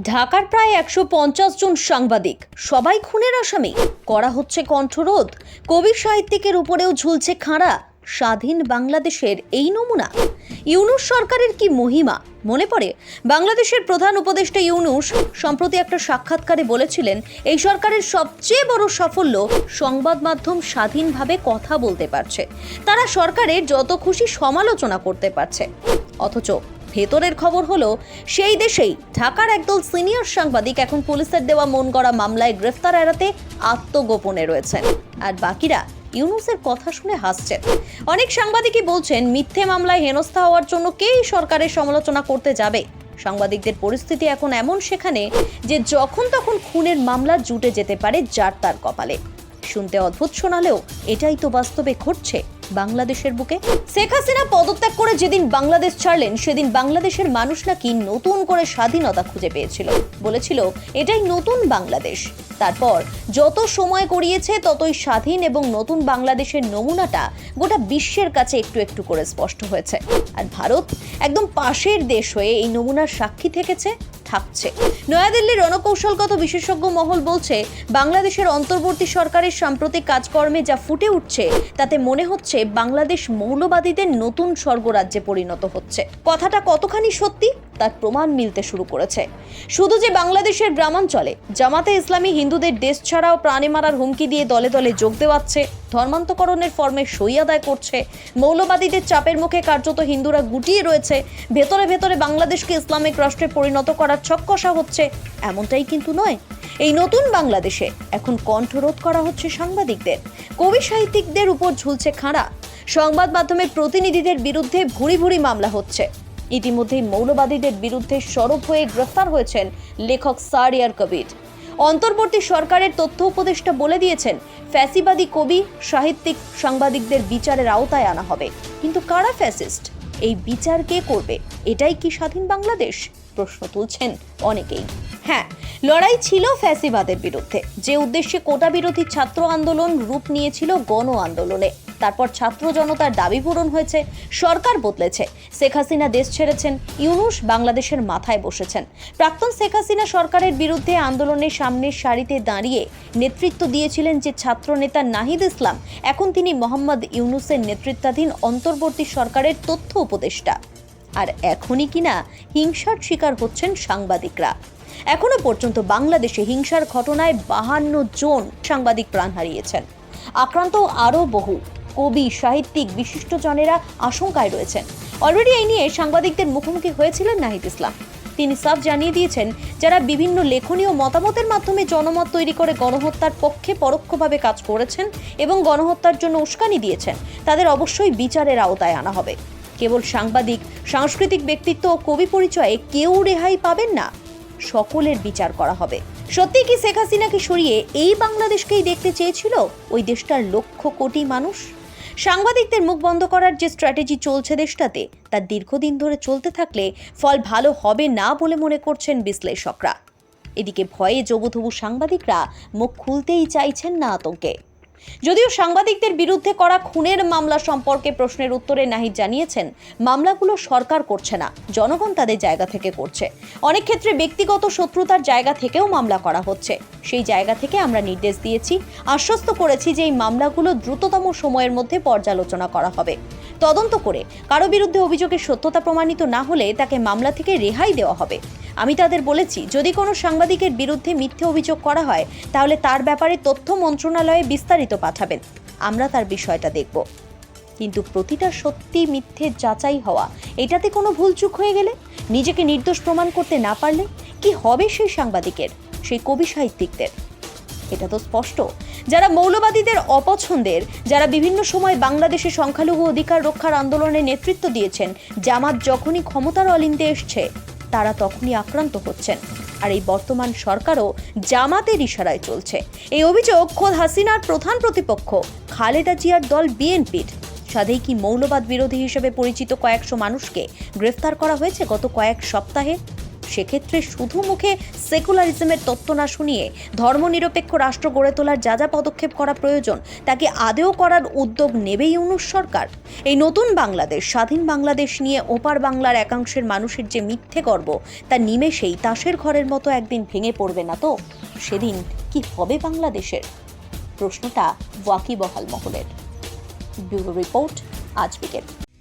ঢাকার প্রায় একশো পঞ্চাশ জন সাংবাদিক, সবাই খুনের আসামি। করা হচ্ছে কণ্ঠরোধ। কবি সাহিত্যিকের উপরেও ঝুলছে খাঁড়া। স্বাধীন বাংলাদেশের এই নমুনা। ইউনুস সরকারের কি মহিমা? মনে পড়ে? বাংলাদেশের প্রধান উপদেষ্টা ইউনুস সম্প্রতি একটা সাক্ষাৎকারে বলেছিলেন, এই সরকারের সবচেয়ে বড় সাফল্য সংবাদ মাধ্যম স্বাধীনভাবে কথা বলতে পারছে। তারা সরকারের যত খুশি সমালোচনা করতে পারছে। অথচ ভেতরের খবর হলো, সেই দেশেই ঢাকার একদল সিনিয়র সাংবাদিক এখন পুলিশের দেওয়া মন গড়া মামলায় গ্রেফতার এড়াতে আত্মগোপনে রয়েছেন। আর বাকিরা ইউনুসের কথা শুনে হাসছেন। অনেক সাংবাদিকই বলছেন, মিথ্যে মামলায় হেনস্থা হওয়ার জন্য কেই সরকারের সমালোচনা করতে যাবে? সাংবাদিকদের পরিস্থিতি এখন এমন সেখানে যে যখন তখন খুনের মামলা জুটে যেতে পারে যার তার কপালে। শুনতে অদ্ভুত শোনালেও এটাই তো বাস্তবে ঘটছে। বাংলাদেশের বুকে। শেখ হাসিনা পদত্যাগ করে যেদিন বাংলাদেশ ছাড়লেন, সেদিন বাংলাদেশের মানুষ নাকি নতুন করে স্বাধীনতা খুঁজে পেয়েছিল। বলেছিল, এটাই নতুন বাংলাদেশ। তারপর, যত সময় করিয়েছে ততই স্বাধীন এবং নতুন বাংলাদেশের নমুনাটা গোটা বিশ্বের কাছে একটু একটু করে স্পষ্ট হয়েছে। আর ভারত একদম পাশের দেশ হয়ে এই নমুনার সাক্ষী থেকেছে। থাকছে নয়াদিল্লির রণকৌশলগত বিশেষজ্ঞ মহল বলছে, বাংলাদেশের অন্তর্বর্তী সরকারের সাম্প্রতিক কাজকর্মে যা ফুটে উঠছে, তাতে মনে হচ্ছে বাংলাদেশ মৌলবাদীদের নতুন স্বর্গরাজ্যে পরিণত হচ্ছে। কথাটা কতখানি সত্যি? তার প্রমাণ মিলতে শুরু করেছে। শুধু যে বাংলাদেশের গ্রামাঞ্চলে, জামাতে ইসলামী হিন্দুদের দেশ ছাড়াও প্রাণে মারার হুমকি দিয়ে দলে দলে যোগ দেওয়াচ্ছে, ধর্মান্তকরণের ফর্মে সই আদায় করছে, মৌলবাদীদের চাপের মুখে কার্যত হিন্দুরা গুটিয়ে রয়েছে, ভেতরে ভেতরে বাংলাদেশকে ইসলামিক রাষ্ট্রে পরিণত করার ছক্কষা হচ্ছে, এমনটাই কিন্তু নয়। এই নতুন বাংলাদেশে এখন কণ্ঠরোধ করা হচ্ছে সাংবাদিকদের। কবি সাহিত্যিকদের উপর ঝুলছে খাঁড়া। সংবাদ মাধ্যমের প্রতিনিধিদের বিরুদ্ধে ভুরি ভুরি মামলা হচ্ছে। ইতিমধ্যেই মৌলবাদীদের বিরুদ্ধে সরব হয়ে গ্রেফতার হয়েছেন লেখক সারিয়ার কবির। অন্তর্বর্তী সরকারের তথ্য উপদেষ্টা বলে দিয়েছেন, ফ্যাসিবাদী কবি, সাহিত্যিক, সাংবাদিকদের বিচারের আওতায় আনা হবে। কিন্তু কারা ফ্যাসিস্ট? এই বিচার কে করবে? এটাই কি স্বাধীন বাংলাদেশ? প্রশ্ন তুলছেন অনেকেই। হ্যাঁ লড়াই ছিল ফ্যাসিবাদের বিরুদ্ধে। যে উদ্দেশ্যে কোটা বিরোধী ছাত্র আন্দোলন রূপ নিয়েছিল গণ আন্দোলনে। তারপর ছাত্র জনতার দাবি পূরণ হয়েছে, সরকার বদলেছে। শেখ হাসিনা দেশ ছেড়েছেন, ইউনুস বাংলাদেশের মাথায় বসেছেন। প্রাক্তন শেখ হাসিনা সরকারের বিরুদ্ধে আন্দোলনের সামনের সারিতে দাঁড়িয়ে নেতৃত্ব দিয়েছিলেন যে ছাত্র নেতা নাহিদ ইসলাম, এখন তিনি মোহাম্মদ ইউনুসের নেতৃত্বাধীন অন্তর্বর্তী সরকারের তথ্য উপদেষ্টা। আর এখনই কিনা হিংসার শিকার হচ্ছেন সাংবাদিকরা। এখনও পর্যন্ত বাংলাদেশে হিংসার ঘটনায় বাহান্ন জন সাংবাদিক প্রাণ হারিয়েছেন। আক্রান্ত আরও বহু। কবি, সাহিত্যিক, বিশিষ্টজনেরা আশঙ্কায় রয়েছেন। অলরেডি এই নিয়ে সাংবাদিকদের মুখোমুখি হয়েছিলেন নাহিদ ইসলাম। তিনি সাফ জানিয়ে দিয়েছেন, যারা বিভিন্ন লেখনীয় মতামতের মাধ্যমে জনমত তৈরি করে গণহত্যার পক্ষে পরোক্ষভাবে কাজ করেছেন এবং গণহত্যার জন্য উস্কানি দিয়েছেন, তাদের অবশ্যই বিচারের আওতায় আনা হবে। কেবল সাংবাদিক, সাংস্কৃতিক ব্যক্তিত্ব ও কবি পরিচয়ে কেউ রেহাই পাবেন না। সকলের বিচার করা হবে। সত্যি কি শেখ হাসিনাকে সরিয়ে এই বাংলাদেশকেই দেখতে চেয়েছিল? ওই দেশটার লক্ষ কোটি মানুষ? সাংবাদিকদের মুখ বন্ধ করার যে স্ট্র্যাটেজি চলছে দেশটাতে, তা দীর্ঘদিন ধরে চলতে থাকলে ফল ভালো হবে না বলে মনে করছেন বিশ্লেষকরা। এদিকে ভয়ে জবুথবু সাংবাদিকরা মুখ খুলতেই চাইছেন না আতঙ্কে। যদিও সাংবাদিকদের বিরুদ্ধে করা খুনের মামলা সম্পর্কে প্রশ্নের উত্তরে নাহিদ জানিয়েছেন, মামলাগুলো সরকার করছে না, জনগণ তাদের জায়গা থেকে করছে। অনেক ক্ষেত্রে ব্যক্তিগত শত্রুতার জায়গা থেকেও মামলা করা হচ্ছে। সেই জায়গা থেকে আমরা নির্দেশ দিয়েছি, আশ্বস্ত করেছি যে এই মামলাগুলো দ্রুততম সময়ের মধ্যে পর্যালোচনা করা হবে। তদন্ত করে কারও বিরুদ্ধে অভিযোগের সত্যতা প্রমাণিত না হলে তাকে মামলা থেকে রেহাই দেওয়া হবে। আমি তাদের বলেছি, যদি কোনো সাংবাদিকের বিরুদ্ধে মিথ্যে অভিযোগ করা হয়, তাহলে তার ব্যাপারে তথ্য মন্ত্রণালয়ে বিস্তারিত পাঠাবেন। আমরা তার বিষয়টা দেখব। কিন্তু প্রতিটা সত্যি মিথ্যে যাচাই হওয়া, এটাতে কোনো ভুলচুক হয়ে গেলে? নিজেকে নির্দোষ প্রমাণ করতে না পারলে কি হবে সেই সাংবাদিকের, সেই কবি সাহিত্যিকদের? এটা তো স্পষ্ট। যারা মৌলবাদীদের অপছন্দের, যারা বিভিন্ন সময় বাংলাদেশে সংখ্যালঘু অধিকার রক্ষার আন্দোলনে নেতৃত্ব দিয়েছেন, জামাত যখনই ক্ষমতার অলিন্দে এসছে তারা তখনই আক্রান্ত হচ্ছেন। আর এই বর্তমান সরকারও জামাতের ইশারায় চলছে। এই অভিযোগ খোদ হাসিনার প্রধান প্রতিপক্ষ খালেদা জিয়ার দল বিএনপির। সাথেই কি মৌলবাদ বিরোধী হিসেবে পরিচিত কয়েকশো মানুষকে গ্রেফতার করা হয়েছে গত কয়েক সপ্তাহে? সেক্ষেত্রে শুধু মুখে সেকুলারিজমের তত্ত্ব না শুনিয়ে ধর্মনিরপেক্ষ রাষ্ট্র গড়ে তোলার যা যা পদক্ষেপ করা প্রয়োজন, তাকে আদেও করার উদ্যোগ নেবে ইউনুস সরকার। এই নতুন বাংলাদেশ, স্বাধীন বাংলাদেশ নিয়ে ওপার বাংলার একাংশের মানুষের যে মিথ্যে গর্ব, তা নিমেষেই তাসের ঘরের মতো একদিন ভেঙে পড়বে না তো? সেদিন কি হবে বাংলাদেশের? প্রশ্নটা ওয়াকিবহাল মহলের। ব্যুরো রিপোর্ট, আজ বিকেল।